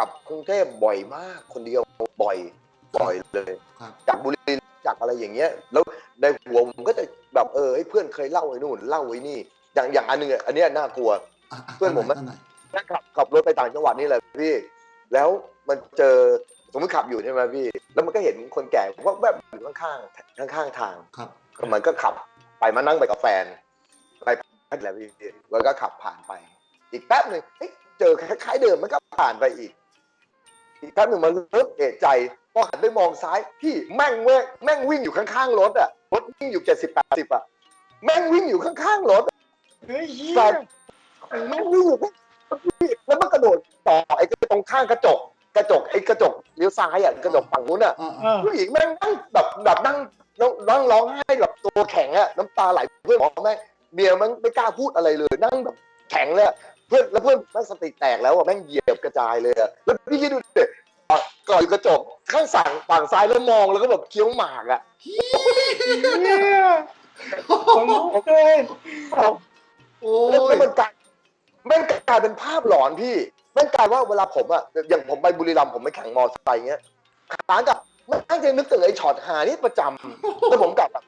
กลับกรุงเทพบ่อยมาก คนเดียวบ่อยบ่อยเลย ครับจากบุรีรัมย์จากอะไรอย่างเงี้ย แล้วในหัวผมก็จะแบบเออให้เพื่อนเคยเล่าไอ้นู่นเล่าไอ้นี่ อย่างอย่างอันหนึงอะอันเนี้ยน่ากลัวอะะเพื่อนผมท่าไหนนั่งขับขับรถไปต่างจังหวัดนี่แหละพี่ แล้วมันเจอสมมติขับอยู่ใช่ไหมพี่ แล้วมันก็เห็นคนแก่ว่าแบบอยู่ข้างๆข้างๆทางครับมันก็ขับไปมานั่งไปกับแฟน ไปพักแล้วพี่แล้วก็ขับผ่านไป อีกแป๊บหนึ่งเฮ้ยเจอคล้ายๆเดิมมันก็ผ่านไปอีก อีกแป๊บหนึ่งมันเริ่มเอะใจพอหันไปมองซ้ายพี่แม่งเว้ยแม่งวิ่งอยู่ข้างๆรถอะรถวิ่งอยู่เจ็ดสิบแปดสิบอะแม่งวิ่งอยู่ข้างๆรถเฮ้ยเหี้ยแต่แม่งวิ่งอยู่ข้างพี่แล้วมันกระโดดต่อไอ้ตรงข้างกระจก กระจกไอ้กระจกเลี้ยวซ้ายอะกระจกฝั่งนู้นอะอ่าเออผู้หญิงแม่งนั่งแบบแบบนั่งแล้วนั่งร้องไห้แบบตัวแข็งอะน้ำตาไหลเพื่อนบอกแม่งเมียมันไม่กล้าพูดอะไรเลย นั่งแบบแข็งเลยอะ เพื่อนแล้วเพื่อนแม่งสติแตกแล้วอะแม่งเหยียบกระจายเลยอะแล้วพี่คิดดูดิก่อนกระจกข้างสั่งฝั่งซ้ายแล้วมองแล้วก็แบบเคี้ยวหมากอะเนี่ยคนลุกเลยโอ้แล้วยมันกลายแม่งกลายเป็นภาพหลอนพี่แม่งกลายว่าเวลาผมอะอย่างผมไปบุรีรัมย์ผมไปแข่งมอเตอร์ไซค์เงี้ยขากลับแม่งจะนึกถึงไอ้ช็อตหานี่ประจำแล้วผมกลับอะ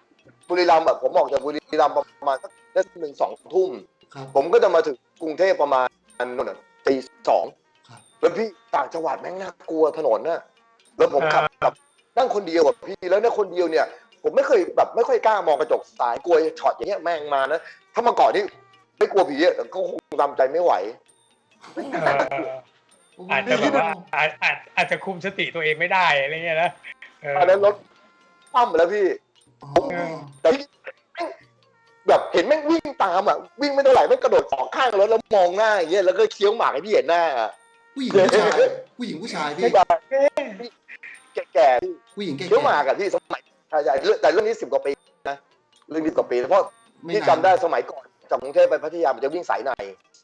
บุรีรัมย์แบบผมออกจากบุรีรัมย์ประมาณสักได้หนึ่งสองทุ่ม ครับผมก็จะมาถึงกรุงเทพประมาณนู่นน่ะตีสองครับแล้วพี่ต่างจังหวัดแม่งน่ากลัวถนนน่ะแล้วผมขับแบบนั่งคนเดียวแบบพี่แล้วเนี่ยคนเดียวเนี่ย ผมไม่เคยแบบไม่ค่อยกล้ามองกระจกซ้ายกลัวช็อตอย่างเงี้ยแม่งมานะถ้ามาก่อนนี่ไม่กลัวผีอะก็คงทำใจไม่ไหวเอออาจจะแบบว่าอาจอาจอาจจะคุมสติตัวเองไม่ได้อะไรเงี้ยนะเออตอนนั้นรถคว่ำแล้วพี่อ๋อแต่พี่แม่งแบบ เห็นแม่งวิ่งตามอะวิ่งไม่เท่าไหร่แม่งกระโดดสองข้างรถแล้วมองหน้าอย่างเงี้ยแล้วก็เคี้ยวหมากให้พี่เห็นหน้าอะผู้หญิงผู้ชายผู้หญิงผู้ชายพี่ไม่แบบแก่ๆพี่ผู้หญิงแก่ๆเคี้ยวหมากอะพี่สมัยใช่ใช่เรื่องแต่เรื่องนี้สิบกว่าปีนะเรื่องนี้สิบกว่าปีเพราะไม่พี่นานจำได้สมัยก่อนจากกรุงเทพไปพัทยามันจะวิ่งสายใน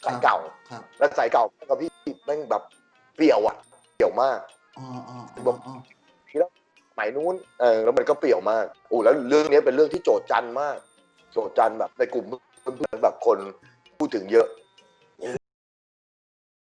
สายเก่าครับแล้วสายเก่ากับพี่แม่งแบบเปรี้ยวอะเปรี้ยวมากอ๋ออ๋ออ๋ออ๋อสมัยนู้นเออแล้วมันก็เปรี้ยวมากโอ้แล้วเรื่องนี้เป็นเรื่องที่โจทย์จันทร์มาก โจทย์จันแบบในกลุ่มเพื่อนแบบคนพูดถึงเยอะ